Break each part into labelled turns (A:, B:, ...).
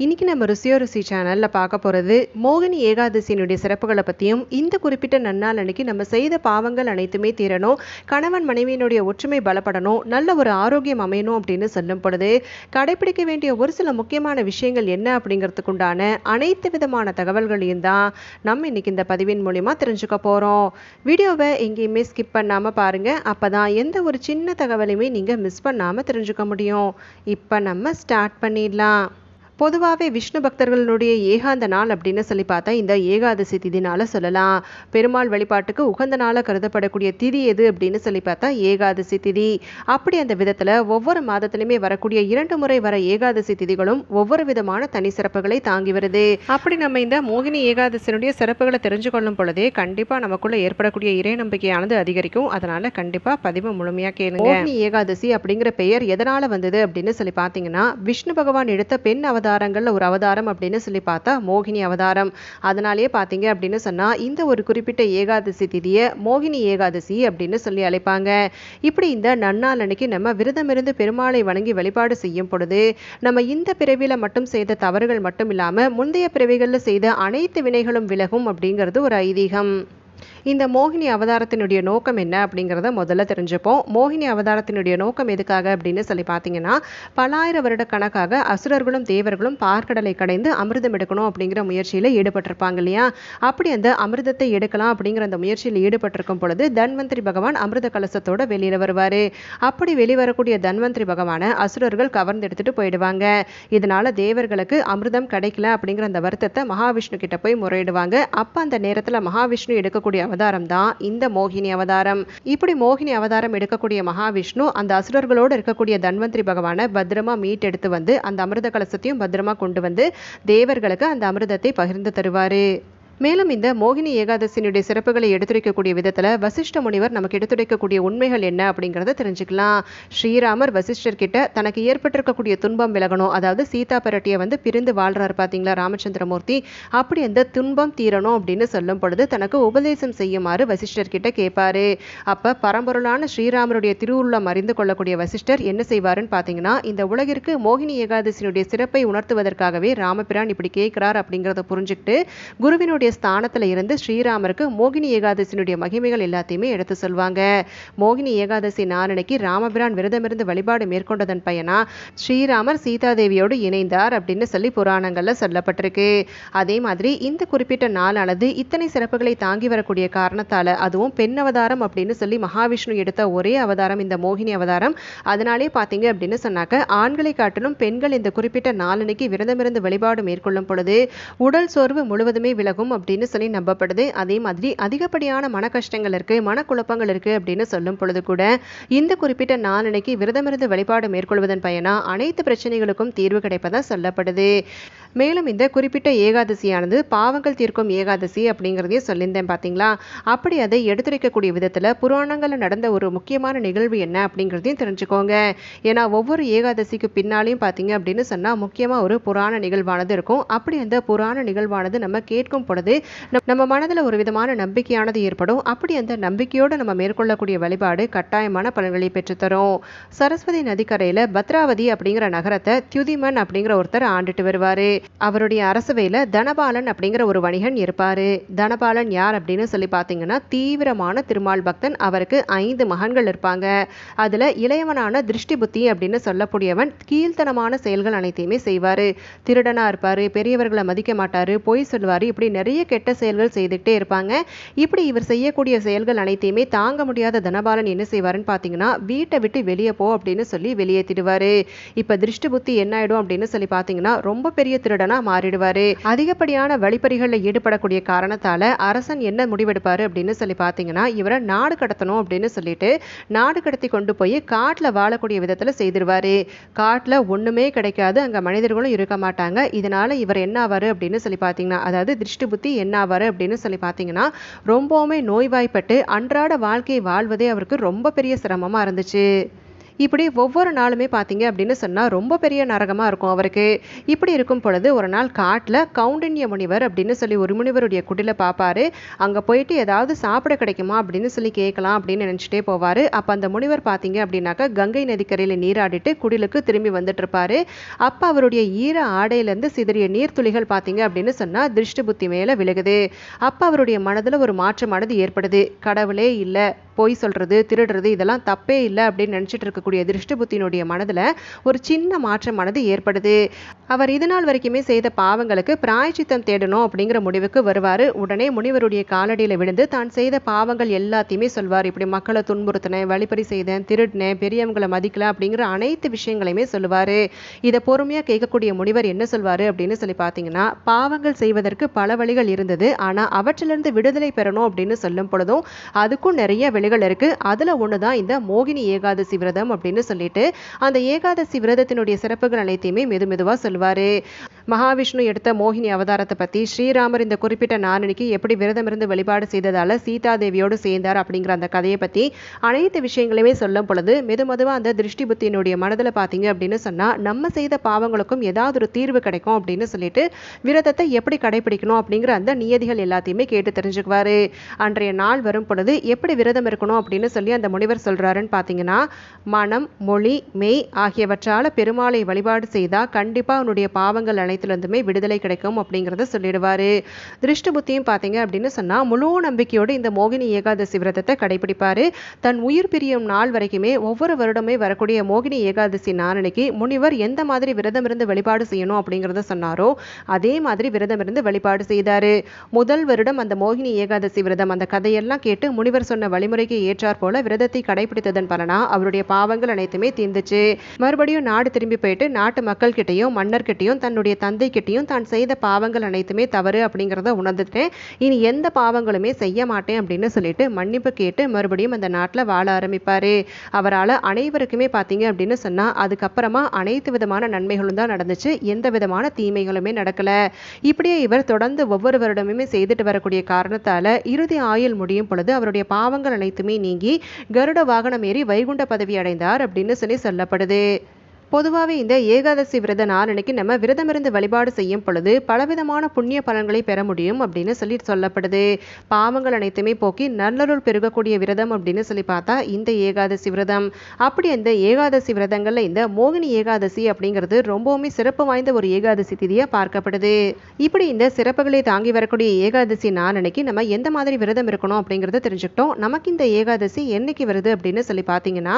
A: இன்றைக்கி நம்ம ருசியோ ருசி சேனலில் பார்க்க போகிறது மோகினி ஏகாதசியினுடைய சிறப்புகளை பற்றியும் இந்த குறிப்பிட்ட நன்னாள் அன்னைக்கு நம்ம செய்த பாவங்கள் அனைத்துமே தீரணும் கணவன் மனைவியினுடைய ஒற்றுமை பலப்படணும் நல்ல ஒரு ஆரோக்கியம் அமையணும் அப்படின்னு சொல்லும் பொழுது கடைபிடிக்க வேண்டிய ஒரு சில முக்கியமான விஷயங்கள் என்ன அப்படிங்கிறதுக்குண்டான அனைத்து விதமான தகவல்களையும் தான் நம்ம இன்னைக்கு இந்த பதிவின் மூலிமா தெரிஞ்சுக்க போகிறோம் வீடியோவை எங்கேயுமே ஸ்கிப் பண்ணாமல் பாருங்கள் அப்போ தான் எந்த ஒரு சின்ன தகவலையுமே நீங்கள் மிஸ் பண்ணாமல் தெரிஞ்சுக்க முடியும். இப்போ நம்ம ஸ்டார்ட் பண்ணிடலாம். பொதுவாகவே விஷ்ணு பக்தர்களுடைய ஏகாந்த நாள் அப்படின்னு சொல்லி பார்த்தா இந்த ஏகாதசி திதினால சொல்லலாம். பெருமாள் வழிபாட்டுக்கு உகந்த நாளாக கருதப்படக்கூடிய திதி எது அப்படின்னு சொல்லி பார்த்தா ஏகாதசி திதி. அப்படி அந்த விதத்தில் ஒவ்வொரு மாதத்திலுமே வரக்கூடிய இரண்டு முறை வர ஏகாதசி திதிகளும் ஒவ்வொரு விதமான தனி சிறப்புகளை தாங்கி வருது. அப்படி நம்ம இந்த மோகினி ஏகாதசியினுடைய சிறப்புகளை தெரிஞ்சு கொள்ளும் பொழுதே கண்டிப்பாக நமக்குள்ள ஏற்படக்கூடிய இறை நம்பிக்கையானது அதிகரிக்கும். அதனால கண்டிப்பாக பதிவு முழுமையாக கேளுங்க. மோகினி ஏகாதசி அப்படிங்கிற பெயர் எதனால வந்தது அப்படின்னு சொல்லி பார்த்தீங்கன்னா விஷ்ணு பகவான் எடுத்த பெண் அவதாரங்களில் ஒரு அவதாரம் அப்படின்னு சொல்லி பார்த்தா மோகினி அவதாரம். அதனாலேயே பார்த்தீங்க அப்படின்னு சொன்னா இந்த ஒரு குறிப்பிட்ட ஏகாதசி திதியை மோகினி ஏகாதசி அப்படின்னு சொல்லி அழைப்பாங்க. இப்படி இந்த நன்னாள் அன்னைக்கு நம்ம விரதம் இருந்து பெருமாளை வணங்கி வழிபாடு செய்யும் பொழுது நம்ம இந்த பிறவியில மட்டும் செய்த தவறுகள் மட்டும் இல்லாம முந்தைய பிறவிகளில் செய்த அனைத்து வினைகளும் விலகும் அப்படிங்கிறது ஒரு ஐதீகம். இந்த மோகினி அவதாரத்தினுடைய நோக்கம் என்ன அப்படிங்கிறத முதல்ல தெரிஞ்சுப்போம். மோகினி அவதாரத்தினுடைய நோக்கம் எதுக்காக அப்படின்னு சொல்லி பார்த்தீங்கன்னா பலாயிரம் வருட கணக்காக அசுரர்களும் தேவர்களும் பார்க்கடலை கடைந்து அமிர்தம் எடுக்கணும் அப்படிங்கிற முயற்சியில் ஈடுபட்டிருப்பாங்க இல்லையா? அப்படி அந்த அமிர்தத்தை எடுக்கலாம் அப்படிங்கிற அந்த முயற்சியில் ஈடுபட்டிருக்கும் பொழுது தன்வந்திரி பகவான் அமிர்த கலசத்தோட வெளியில் வருவார். அப்படி வெளிவரக்கூடிய தன்வந்திரி பகவானை அசுரர்கள் கவர்ந்து எடுத்துட்டு போயிடுவாங்க. இதனால தேவர்களுக்கு அமிர்தம் கிடைக்கல அப்படிங்கிற அந்த வருத்தத்தை மகாவிஷ்ணு கிட்ட போய் முறையிடுவாங்க. அப்போ அந்த நேரத்தில் மகாவிஷ்ணு எடுக்கக்கூடிய அவதாரம் தான் இந்த மோகினி அவதாரம். இப்படி மோகினி அவதாரம் எடுக்கக்கூடிய மகாவிஷ்ணு அந்த அசுரர்களோடு இருக்கக்கூடிய தன்வந்திரி பகவானை பத்திரமா மீட்டெடுத்து வந்து அந்த அமிர்த கலசத்தையும் பத்திரமா கொண்டு வந்து தேவர்களுக்கு அந்த அமிர்தத்தை பகிர்ந்து தருவாரு. மேலும் இந்த மோகினி ஏகாதசியினுடைய சிறப்புகளை எடுத்துரைக்கக்கூடிய விதத்தில் வசிஷ்ட முனிவர் நமக்கு எடுத்துரைக்கக்கூடிய உண்மைகள் என்ன அப்படிங்கிறத தெரிஞ்சுக்கலாம். ஸ்ரீராமர் வசிஷ்டர் கிட்ட தனக்கு ஏற்பட்டிருக்கக்கூடிய துன்பம் விலகணும். அதாவது சீதா பரட்டியை வந்து பிரிந்து வாழ்றாரு பார்த்தீங்களா ராமச்சந்திரமூர்த்தி. அப்படி அந்த துன்பம் தீரணும் அப்படின்னு சொல்லும் பொழுது தனக்கு உபதேசம் செய்யுமாறு வசிஷ்டர் கிட்ட கேட்பாரு அப்போ பரம்பொருளான ஸ்ரீராமருடைய திருவுள்ளம் அறிந்து கொள்ளக்கூடிய வசிஷ்டர் என்ன செய்வாருன்னு பார்த்தீங்கன்னா இந்த உலகிற்கு மோகினி ஏகாதசியினுடைய சிறப்பை உணர்த்துவதற்காகவே ராமபிரான் இப்படி கேட்கிறார் அப்படிங்கிறத புரிஞ்சுக்கிட்டு குருவினுடைய தன்னுடைய ஸ்தானத்தில் இருந்து ஸ்ரீராமருக்கு மோகினி ஏகாதசியினுடைய மகிமைகள் எல்லாத்தையுமே எடுத்து சொல்வாங்க. மோகினி ஏகாதசி நாளனைக்கு ராமபிரான் விரதமிருந்து வழிபாடு மேற்கொண்டதன் பயனா ஸ்ரீராமர் சீதாதேவியோடு இணைந்தார் அப்படின்னு சொல்லி புராணங்கள்ல சொல்லப்பட்டிருக்கு. அதே மாதிரி இந்த குறிப்பிட்ட நாளானது இத்தனை சிறப்புகளை தாங்கி வரக்கூடிய காரணத்தால அதுவும் பெண் அவதாரம் அப்படின்னு சொல்லி மகாவிஷ்ணு எடுத்த ஒரே அவதாரம் இந்த மோகினி அவதாரம். அதனாலே பார்த்தீங்க அப்படின்னு சொன்னாக்க ஆண்களை காட்டிலும் பெண்கள் இந்த குறிப்பிட்ட நாளனைக்கு விரதமிருந்து வழிபாடு மேற்கொள்ளும் பொழுது உடல் சோர்வு முழுவதுமே விலகும் அப்படின்னு சொல்லி நம்பப்படுது. அதே மாதிரி அதிகப்படியான மன கஷ்டங்கள் இருக்கு மனக்குழப்பங்கள் இருக்கு அப்படின்னு சொல்லும் பொழுது கூட இந்த குறிப்பிட்ட நாளனைக்கு விரதமிருந்து வழிபாடு மேற்கொள்வதன் பயனா அனைத்து பிரச்சனைகளுக்கும் தீர்வு கிடைப்பதா சொல்லப்படுது. மேலும் இந்த குறிப்பிட்ட ஏகாதசியானது பாவங்கள் தீர்க்கும் ஏகாதசி அப்படிங்கிறதையும் சொல்லியிருந்தேன் பார்த்தீங்களா? அப்படி அதை எடுத்துரைக்கக்கூடிய விதத்தில் புராணங்களில் நடந்த ஒரு முக்கியமான நிகழ்வு என்ன அப்படிங்கிறதையும் தெரிஞ்சுக்கோங்க. ஏன்னா ஒவ்வொரு ஏகாதசிக்கு பின்னாலையும் பார்த்தீங்க அப்படின்னு சொன்னால் முக்கியமாக ஒரு புராண நிகழ்வானது இருக்கும். அப்படி அந்த புராண நிகழ்வானது நம்ம கேட்கும் பொழுது நம்ம மனதில் ஒரு விதமான நம்பிக்கையானது ஏற்படும். அப்படி அந்த நம்பிக்கையோடு நம்ம மேற்கொள்ளக்கூடிய வழிபாடு கட்டாயமான பலன்களை பெற்றுத்தரும். சரஸ்வதி நதிக்கரையில் பத்ராவதி அப்படிங்கிற நகரத்தை தியுதிமன் அப்படிங்கிற ஒருத்தர் ஆண்டுட்டு வருவார். அவருடைய அரசவையில் தனபாலன் அப்படிங்கிற ஒரு வணிகன் இருப்பார். தனபாலன் யார் அப்படின்னு சொல்லி பார்த்தீங்கன்னா தீவிரமான திருமால் பக்தன். அவருக்கு ஐந்து மகன்கள் இருப்பாங்க. அதில் இளையவனான திருஷ்டி புத்தி அப்படின்னு சொல்லக்கூடியவன் கீழ்த்தனமான செயல்கள் அனைத்தையுமே செய்வார். திருடனாக இருப்பார் பெரியவர்களை மதிக்க மாட்டார் பொய் சொல்லுவார் இப்படி நிறைய கெட்ட செயல்கள் செய்துக்கிட்டே இருப்பாங்க. இப்படி இவர் செய்யக்கூடிய செயல்கள் அனைத்தையுமே தாங்க முடியாத தனபாலன் என்ன செய்வாருன்னு பார்த்தீங்கன்னா வீட்டை விட்டு வெளியே போ அப்படின்னு சொல்லி வெளியேற்றிடுவார் இப்போ திருஷ்டி புத்தி என்ன ஆயிடும் அப்படின்னு சொல்லி பார்த்தீங்கன்னா ரொம்ப பெரிய திருடனா மாறிடுவாரு. அதிகப்படியான வழிப்பறிகளில் ஈடுபடக்கூடிய காரணத்தால அரசன் என்ன முடிவெடுப்பாரு அப்படின்னு சொல்லி பார்த்தீங்கன்னா இவரை நாடு கடத்தணும் அப்படின்னு சொல்லிட்டு நாடு கடத்தி கொண்டு போய் காட்டில் வாழக்கூடிய விதத்தில் செய்திருவாரு. காட்டில் ஒன்றுமே கிடைக்காது அங்கே மனிதர்களும் இருக்க மாட்டாங்க. இதனால இவர் என்ன ஆவார் அப்படின்னு சொல்லி பார்த்தீங்கன்னா அதாவது திருஷ்டி புத்தி என்ன ஆவார் அப்படின்னு சொல்லி பார்த்தீங்கன்னா ரொம்பவுமே நோய்வாய்ப்பட்டு அன்றாட வாழ்க்கையை வாழ்வதே அவருக்கு ரொம்ப பெரிய சிரமமாக இருந்துச்சு. இப்படி ஒவ்வொரு நாளுமே பார்த்தீங்க அப்படின்னு சொன்னால் ரொம்ப பெரிய நரகமாக இருக்கும் அவருக்கு. இப்படி இருக்கும் பொழுது ஒரு நாள் காட்டில் கவுண்டன்ய முனிவர் அப்படின்னு சொல்லி ஒரு முனிவருடைய குடியில் பார்ப்பாரு அங்கே போயிட்டு ஏதாவது சாப்பிட கிடைக்குமா அப்படின்னு சொல்லி கேட்கலாம் அப்படின்னு நினச்சிட்டே போவார். அப்போ அந்த முனிவர் பார்த்தீங்க அப்படின்னாக்கா கங்கை நதிக்கரையில் நீராடிட்டு குடிலுக்கு திரும்பி வந்துட்டு இருப்பாரு. அப்போ அவருடைய ஈர ஆடையிலேருந்து சிதறிய நீர்த்துளிகள் பார்த்தீங்க அப்படின்னு சொன்னால் திருஷ்டி புத்தி மேலே விழுகுது. அப்போ அவருடைய மனதில் ஒரு மாற்றமானது ஏற்படுது. கடவுளே இல்லை பொய் சொல்கிறது திருடுறது இதெல்லாம் தப்பே இல்லை அப்படின்னு நினச்சிட்டு இருக்கக்கூடிய திருஷ்டி புத்தியினுடைய மனதில் ஒரு சின்ன மாற்றமானது ஏற்படுது. அவர் இது நாள் வரைக்குமே செய்த பாவங்களுக்கு பிராயச்சித்தம் தேடணும் அப்படிங்கிற முடிவுக்கு வருவார். உடனே முனிவருடைய காலடியில் விழுந்து தான் செய்த பாவங்கள் எல்லாத்தையுமே சொல்வார். இப்படி மக்களை துன்புறுத்தினேன் வழிப்பறி செய்தேன் திருடினேன் பெரியவங்களை மதிக்கல அப்படிங்கிற அனைத்து விஷயங்களையுமே சொல்லுவார். இதை பொறுமையாக கேட்கக்கூடிய முனிவர் என்ன சொல்வார் அப்படின்னு சொல்லி பார்த்தீங்கன்னா பாவங்கள் செய்வதற்கு பல வழிகள் இருந்தது. ஆனால் அவற்றிலிருந்து விடுதலை பெறணும் அப்படின்னு சொல்லும் பொழுதும் அதுக்கும் நிறைய வழிகள் இருக்கு. அதில் ஒன்று தான் இந்த மோகினி ஏகாதசி விரதம் அப்படின்னு சொல்லிட்டு அந்த ஏகாதசி விரதத்தினுடைய சிறப்புகள் அனைத்தையுமே மெது மெதுவாக சொல்வார். மகாவிஷ்ணு எடுத்த மோகினி அவதாரத்தை பற்றி ஸ்ரீராமர் இந்த குறிப்பிட்ட நாரணிக்கு எப்படி விரதம் இருந்து வழிபாடு செய்ததால் சீதா தேவியோடு சேர்ந்தார் அப்படிங்கிற அந்த கதையை பற்றி அனைத்து விஷயங்களையுமே சொல்லும் பொழுது மெது மெதுவாக அந்த திருஷ்டி புத்தியினுடைய மனதில் பார்த்தீங்க அப்படின்னு சொன்னால் நம்ம செய்த பாவங்களுக்கும் ஏதாவது ஒரு தீர்வு கிடைக்கும் அப்படின்னு சொல்லிட்டு விரதத்தை எப்படி கடைபிடிக்கணும் அப்படிங்கிற அந்த நியதிகள் எல்லாத்தையுமே கேட்டு தெரிஞ்சுக்குவார். அன்றைய நாள் வரும் பொழுது எப்படி விரதம் இருக்கணும் அப்படின்னு சொல்லி அந்த முனிவர் சொல்கிறாருன்னு பார்த்தீங்கன்னா மனம் மொழி மெய் ஆகியவற்றால் பெருமாளை வழிபாடு செய்தால் கண்டிப்பாக அவனுடைய பாவங்கள் அனைத்துலேருந்துமே விடுதலை கிடைக்கும் அப்படிங்கிறத சொல்லிடுவார். திருஷ்ட புத்தியும் பார்த்தீங்க அப்படின்னு சொன்னால் முழு நம்பிக்கையோடு இந்த மோகினி ஏகாதசி விரதத்தை கடைபிடிப்பார். தன் உயிர் பிரியும் நாள் வரைக்குமே ஒவ்வொரு வருடமே வரக்கூடிய மோகினி ஏகாதசி நாளனைக்கு முனிவர் எந்த மாதிரி விரதம் இருந்து வழிபாடு செய்யணும் அப்படிங்கிறத சொன்னாரோ அதே மாதிரி விரதம் இருந்து வழிபாடு செய்தாரு. முதல் வருடம் அந்த மோகினி ஏகாதசி விரதம் அந்த கதையெல்லாம் கேட்டு முனிவர் சொன்ன வழிமுறை வழிமுறைக்கு ஏற்றார் போல விரதத்தை கடைபிடித்ததன் பலனா அவருடைய பாவங்கள் அனைத்துமே தீர்ந்துச்சு. மறுபடியும் நாடு திரும்பி போயிட்டு நாட்டு மக்கள் கிட்டையும் மன்னர் கிட்டையும் தன்னுடைய தந்தை கிட்டையும் தான் செய்த பாவங்கள் அனைத்துமே தவறு அப்படிங்கிறத உணர்ந்துட்டேன். இனி எந்த பாவங்களுமே செய்ய மாட்டேன் அப்படின்னு சொல்லிட்டு மன்னிப்பு கேட்டு மறுபடியும் அந்த நாட்டில் வாழ ஆரம்பிப்பாரு. அவரால் அனைவருக்குமே பார்த்தீங்க அப்படின்னு சொன்னால் அதுக்கப்புறமா அனைத்து விதமான நன்மைகளும் தான் நடந்துச்சு. எந்த விதமான தீமைகளுமே நடக்கல. இப்படியே இவர் தொடர்ந்து ஒவ்வொரு வருடமுமே செய்துட்டு வரக்கூடிய காரணத்தால இறுதி ஆயுள் முடியும் பொழுது அவருடைய பாவங்கள் அனைத்து அனைத்துமே நீங்கி கருட வாகனம் ஏறி வைகுண்ட பதவி அடைந்தார் அப்படின்னு சொல்லி சொல்லப்படுது. பொதுவாகவே இந்த ஏகாதசி விரத நாளன்னைக்கு நம்ம விரதமிருந்து வழிபாடு செய்யும் பொழுது பலவிதமான புண்ணிய பலன்களை பெற முடியும் அப்படின்னு சொல்லி சொல்லப்படுது. பாவங்கள் அனைத்துமே போக்கி நல்லருள் பெருகக்கூடிய விரதம் அப்படின்னு சொல்லி பார்த்தா இந்த ஏகாதசி விரதம். அப்படி அந்த ஏகாதசி விரதங்களில் இந்த மோகினி ஏகாதசி அப்படிங்கிறது ரொம்பவுமே சிறப்பு வாய்ந்த ஒரு ஏகாதசி திதியாக பார்க்கப்படுது. இப்படி இந்த சிறப்புகளை தாங்கி வரக்கூடிய ஏகாதசி நாளனைக்கு நம்ம எந்த மாதிரி விரதம் இருக்கணும் அப்படிங்கிறத தெரிஞ்சுக்கிட்டோம். நமக்கு இந்த ஏகாதசி என்னைக்கு வருது அப்படின்னு சொல்லி பார்த்தீங்கன்னா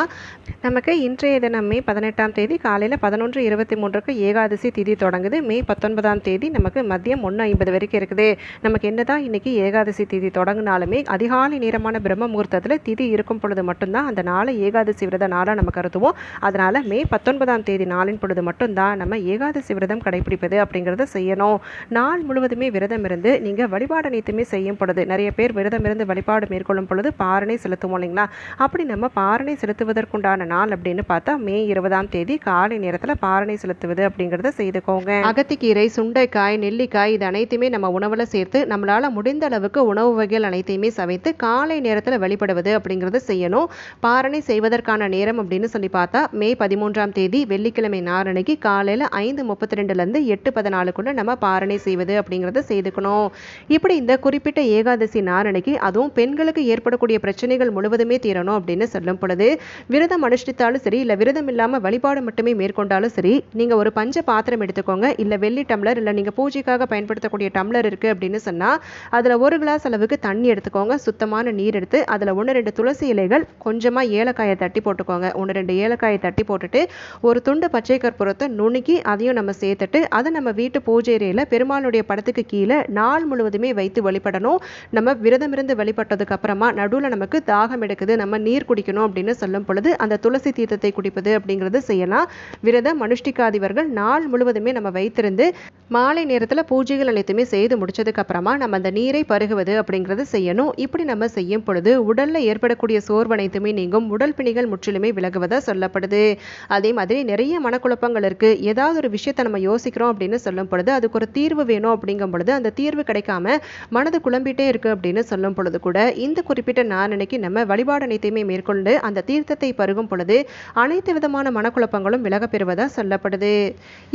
A: நமக்கு இன்றைய தினமே பதினெட்டாம் தேதி காலையில் பதினொன்று இருபத்தி மூன்றுக்கு ஏகாதசி திதி தொடங்குது. மே பத்தொன்பதாம் தேதி நமக்கு மதியம் ஒன்று ஐம்பது வரைக்கும் இருக்குது. நமக்கு என்னதான் இன்னைக்கு ஏகாதசி திதி தொடங்கினாலுமே அதிகாலை நேரமான பிரம்ம முகூர்த்தத்தில் திதி இருக்கும் பொழுது மட்டும்தான் அந்த நாளை ஏகாதசி விரத நாளாக நம்ம கருதுவோம். அதனால் மே பத்தொன்பதாம் தேதி நாளின் பொழுது மட்டும்தான் நம்ம ஏகாதசி விரதம் கடைபிடிப்பது அப்படிங்கிறத செய்யணும். நாள் முழுவதுமே விரதம் இருந்து நீங்கள் வழிபாடு அனைத்துமே செய்யும் பொழுது நிறைய பேர் விரதம் இருந்து வழிபாடு மேற்கொள்ளும் பொழுது பாரணை செலுத்துவோம் இல்லைங்களா? அப்படி நம்ம பாரணை செலுத்துவதற்குண்டான நாள் அப்படின்னு பார்த்தா மே இருபதாம் தேதி காலை நேரத்தில் பாரணை செலுத்துவது அப்படிங்கிறத செய்துக்கோங்க. அகத்திக்கீரை சுண்டைக்காய் நெல்லிக்காய் இது அனைத்துமே நம்ம உணவில் சேர்த்து நம்மளால் முடிந்த அளவுக்கு உணவு வகைகள் அனைத்தையுமே சமைத்து காலை நேரத்தில் வழிபடுவது அப்படிங்கிறத செய்யணும். பாரணை செய்வதற்கான நேரம் அப்படின்னு சொல்லி பார்த்தா மே பதிமூன்றாம் தேதி வெள்ளிக்கிழமை நாரணைக்கு காலையில் ஐந்து முப்பத்தி ரெண்டுலேருந்து எட்டு பதினாலுக்குள்ள நம்ம பாரணை செய்வது அப்படிங்கிறத செய்துக்கணும். இப்படி இந்த குறிப்பிட்ட ஏகாதசி நாரணைக்கு அதுவும் பெண்களுக்கு ஏற்படக்கூடிய பிரச்சனைகள் முழுவதுமே தீரணும் அப்படின்னு சொல்லும் பொழுது விரதம் அனுஷ்டித்தாலும் சரி இல்லை விரதம் இல்லாமல் வழிபாடு மட்டுமே மேற்கொண்டாலும் சரி நீங்கள் ஒரு பஞ்ச பாத்திரம் எடுத்துக்கோங்க. இல்லை வெள்ளி டம்ளர் இல்லை நீங்கள் பூஜைக்காக பயன்படுத்தக்கூடிய டம்ளர் இருக்குது அப்படின்னு சொன்னால் அதில் ஒரு கிளாஸ் அளவுக்கு தண்ணி எடுத்துக்கோங்க. சுத்தமான நீர் எடுத்து அதில் ஒன்று ரெண்டு துளசி இலைகள் கொஞ்சமாக ஏலக்காயை தட்டி போட்டுக்கோங்க. ஒன்று ரெண்டு ஏலக்காயை தட்டி போட்டுட்டு ஒரு துண்டு பச்சை கற்பூரத்தை நுணுக்கி அதையும் நம்ம சேர்த்துட்டு அதை நம்ம வீட்டு பூஜை அறையில் பெருமாளுடைய படத்துக்கு கீழே நாள் முழுவதுமே வைத்து வழிபடணும். நம்ம விரதம் இருந்து வழிபட்டதுக்கு அப்புறமா நடுவில் நமக்கு தாகம் எடுக்குது நம்ம நீர் குடிக்கணும் அப்படின்னு சொல்லும் பொழுது அந்த துளசி தீர்த்தத்தை குடிப்பது அப்படிங்கிறது செய்யலாம். விரதம் அனுஷ்டிக்காதவர்கள் நாள் முழுவதுமே நம்ம வைத்திருந்து மாலை நேரத்தில் பூஜைகள் அனைத்துமே செய்து முடிச்சதுக்கு அப்புறமா நம்ம அந்த நீரை பருகுவது அப்படிங்கிறது செய்யணும். இப்படி நம்ம செய்யும் பொழுது உடல்ல ஏற்படக்கூடிய சோர்வு அனைத்துமே நீங்கும். உடல் பிணிகள் முற்றிலுமே விலகுவதா சொல்லப்படுது. அதே மாதிரி நிறைய மனக்குழப்பங்கள் இருக்கு. ஏதாவது ஒரு விஷயத்தை நம்ம யோசிக்கிறோம் அப்படின்னு சொல்லும் பொழுது அதுக்கு ஒரு தீர்வு வேணும் அப்படிங்கும் பொழுது அந்த தீர்வு கிடைக்காம மனது குழம்பிட்டே இருக்கு அப்படின்னு சொல்லும் பொழுது கூட இந்த குறிப்பிட்ட நாளன்னைக்கு நம்ம வழிபாடு அனைத்தையுமே மேற்கொண்டு அந்த தீர்த்தத்தை பருகும் பொழுது அனைத்து விதமான மனக்குழப்பங்களும் விலகப் பெறுவதா சொல்லப்படுது.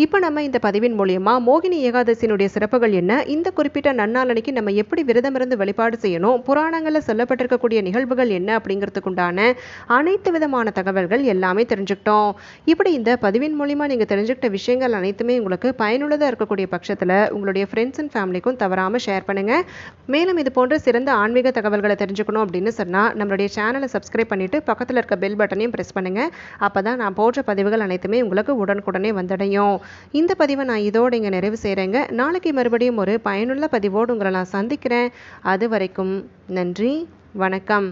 A: இப்போ நம்ம இந்த பதிவின் மூலியமா மோகினி ஏகாதசியினுடைய சிறப்புகள் என்ன? இந்த குறிப்பிட்ட நன்னாளனைக்கு நம்ம எப்படி விரதமிருந்து வழிபாடு செய்யணும்? புராணங்களில் சொல்லப்பட்டிருக்கக்கூடிய நிகழ்வுகள் என்ன அப்படிங்கிறதுக்குண்டான அனைத்து விதமான தகவல்கள் எல்லாமே தெரிஞ்சுக்கிட்டோம். இப்படி இந்த பதிவின் மூலிமா நீங்கள் தெரிஞ்சுக்கிட்ட விஷயங்கள் அனைத்துமே உங்களுக்கு பயனுள்ளதாக இருக்கக்கூடிய பட்சத்தில் உங்களுடைய ஃப்ரெண்ட்ஸ் அண்ட் ஃபேமிலிக்கும் தவறாமல் ஷேர் பண்ணுங்கள் மேலும் இது போன்ற சிறந்த ஆன்மீக தகவல்களை தெரிஞ்சுக்கணும் அப்படின்னு சொன்னால் நம்மளுடைய சேனலை சப்ஸ்கிரைப் பண்ணிவிட்டு பக்கத்தில் இருக்க பெல் பட்டனையும் ப்ரெஸ் பண்ணுங்கள் அப்போ தான் நான் போடுற பதிவுகள் அனைத்துமே உங்களுக்கு உடனுக்குடனே வந்தடையும். இந்த பதிவை நான் இதோடு இங்கே நிறைவு செய்கிறேங்க நாளைக்கு மறுபடியும் ஒரு பயனுள்ள பதிவோடு உங்களை நான் சந்திக்கிறேன். அது வரைக்கும் நன்றி வணக்கம்.